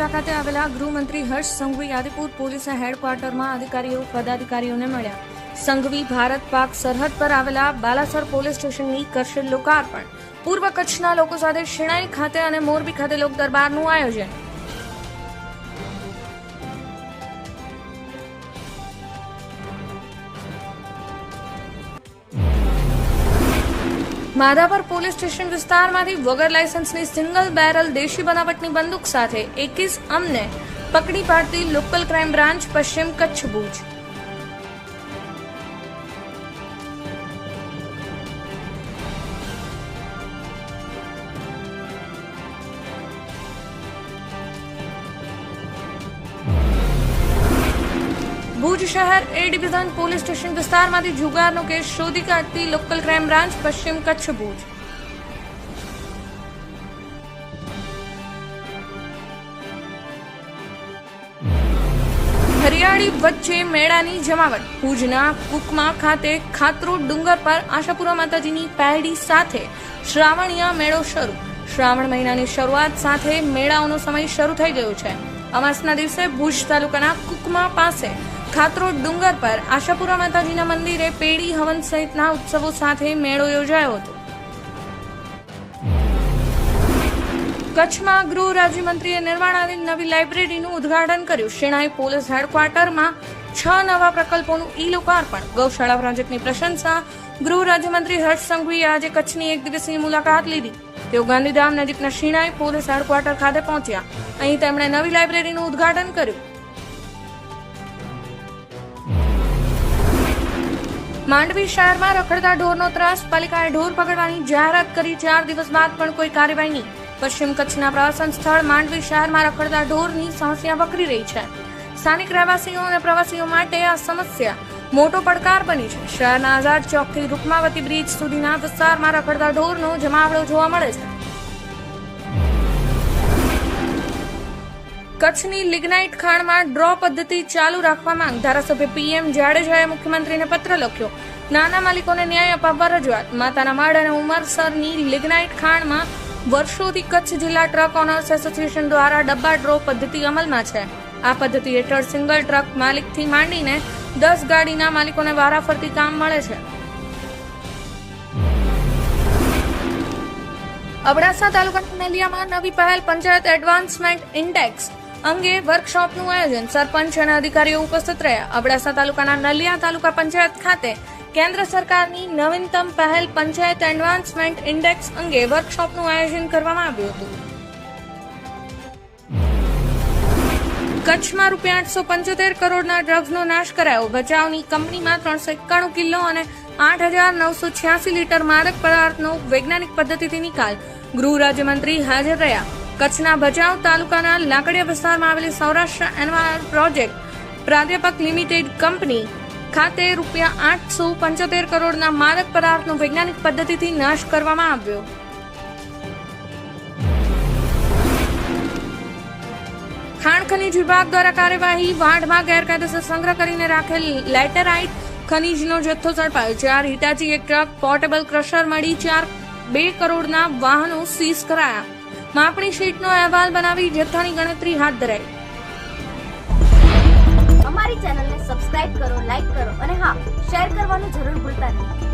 મુલાકાતે આવેલા ગૃહમંત્રી હર્ષ સંઘવી આદિપુર પોલીસના હેડક્વાર્ટરમાં અધિકારીઓ, પદાધિકારીઓને મળ્યા. સંઘવી ભારત પાક સરહદ પર આવેલા બાલાસર પોલીસ સ્ટેશનની કરશે લોકાર્પણ. પૂર્વ કચ્છના લોકો સાથે શિણાઈ ખાતે અને મોરબી ખાતે લોક દરબારનું આયોજન. માધાપર પોલીસ સ્ટેશન વિસ્તારમાંથી વગર લાયસન્સની સિંગલ બેરલ દેશી બનાવટની બંદૂક સાથે એકવીસ અમને પકડી પાડતી લોકલ ક્રાઇમ બ્રાન્ચ પશ્ચિમ કચ્છ ભુજ. ભુજ શહેર એ ડિવિઝન પોલીસ સ્ટેશન વિસ્તારમાંથી જુગારનો કેસ શોધી કાઢતી લોકલ ક્રાઇમ બ્રાન્ચ પશ્ચિમ કચ્છ ભુજ. હરિયાળી વચ્ચે મેળાની જમાવટ. ભુજના કુકમા ખાતે ખાતરો ડુંગર પર આશાપુરા માતાજીની પહેડી સાથે શ્રાવણીયા મેળો શરૂ. શ્રાવણ મહિનાની શરૂઆત સાથે મેળાઓનો સમય શરૂ થઈ ગયો છે. અમાસના દિવસે ભુજ તાલુકાના કુકમા પાસે ખાતરોડ ડુંગર પર આશાપુરા માતાજીના મંદિરે પેડી હવન સહિતના ઉત્સવો સાથે મેળો યોજાયો હતો. કચ્છમાં ગૃહ રાજ્યમંત્રીએ નિર્માણાધીન નવી લાઇબ્રેરીનું ઉદ્ઘાટન કર્યું. શેણાઈ પોલીસ હેડક્વાર્ટરમાં છ નવા પ્રકલ્પોનું ઈ લોકાર્પણ ગૌશાળા પ્રોજેક્ટની પ્રશંસા ગૃહ રાજ્યમંત્રી હર્ષ સંઘવીએ આજે કચ્છની એક દિવસની મુલાકાત લીધી. તેઓ ગાંધીધામ નજીકના શિણાઈ પોલીસ હેડક્વાર્ટર ખાતે પહોંચ્યા. અહીં તેમણે નવી લાઇબ્રેરીનું ઉદ્ઘાટન કર્યું. માંડવી શહેરમાં રખડતા ઢોરનો ત્રાસ, પાલિકાએ ઢોર પકડવાની જાહેરાત કરી, ચાર દિવસ બાદ પણ કોઈ કાર્યવાહી નહીં. પશ્ચિમ કચ્છના પ્રવાસન સ્થળ માંડવી શહેરમાં રખડતા ઢોરની સમસ્યા વકરી રહી છે. સ્થાનિક રહેવાસીઓ અને પ્રવાસીઓ માટે આ સમસ્યા મોટો પડકાર બની છે. શહેરના આઝાદ ચોકથી રૂકમાવતી બ્રિજ સુધીના વિસ્તારમાં રખડતા ઢોરનો જમાવડો જોવા મળે છે. કચ્છની લિગ્નાઇટ ખાણમાં ડ્રો પદ્ધતિ ચાલુ રાખવા માંગ. ધારાસભ્ય પીએમ જાડેજાએ મુખ્યમંત્રીને પત્ર લખ્યો. નાના માલિકોને ન્યાય અપાવવા રજૂઆત. માતાના માળ અને ઉમરસરની લિગ્નાઇટ ખાણમાં વર્ષોથી કચ્છ જિલ્લા ટ્રક ઓનર્સ એસોસિએશન દ્વારા ડબ્બા ડ્રો પદ્ધતિ અમલમાં છે. આ પદ્ધતિ હેઠળ સિંગલ ટ્રક માલિકથી માંડીને દસ ગાડીના માલિકોને વારાફરતી કામ મળે છે. અબડાસા તાલુકાના નલિયામાં નવી પહેલ પંચાયત એડવાન્સમેન્ટ ઇન્ડેક્સ અંગે વર્કશોપનું આયોજન. સરપંચ અને અધિકારીઓ ઉપસ્થિત રહ્યા. અબડાસા તાલુકાના નલિયા તાલુકા પંચાયત ખાતે કેન્દ્ર સરકારની નવીનતમ પહેલ પંચાયત એડવાન્સમેન્ટ ઇન્ડેક્સ અંગે વર્કશોપનું આયોજન કરવામાં આવ્યું હતું. કચ્છમાં રૂપિયા આઠસો પંચોતેર કરોડના ડ્રગ્સનો નાશ કરાયો. ભચાઉની કંપનીમાં ત્રણસો એકાણું કિલો અને આઠ હજાર નવસો છ્યાસી લીટર માદક પદાર્થનો વૈજ્ઞાનિક પદ્ધતિથી નિકાલ. ગૃહ રાજ્યમંત્રી હાજર રહ્યા. કચ્છના ભચાઉ તાલુકાના લાકડીયા વિસ્તારમાં આવેલી સૌરાષ્ટ્ર એન્વાયર પ્રોજેક્ટ પ્રાધ્યાપક લિમિટેડ કંપની ખાતે રૂપિયા આઠસો પંચોતેર કરોડના માદક પદાર્થનો વૈજ્ઞાનિક પદ્ધતિથી નાશ કરવામાં આવ્યો. ખાણ ખનીજ વિભાગ દ્વારા કાર્યવાહી, વાઢમાં ગેરકાયદેસર સંગ્રહ કરીને રાખેલ લેટેરાઇટ ખનીજનો જથ્થો ઝડપાયો. ચાર હિટાચી, એક ટ્રક, પોર્ટેબલ ક્રશર મળી, ચાર, બે કરોડના વાહનો સીઝ કરાયા. માપણી શીટનો અહેવાલ બનાવી જથ્થાની ગણતરી હાથ ધરાઈ. અમારી ચેનલને સબસ્ક્રાઇબ કરો લાઈક કરો અને હા, શેર કરવાનું જરૂર ભૂલતા નહીં.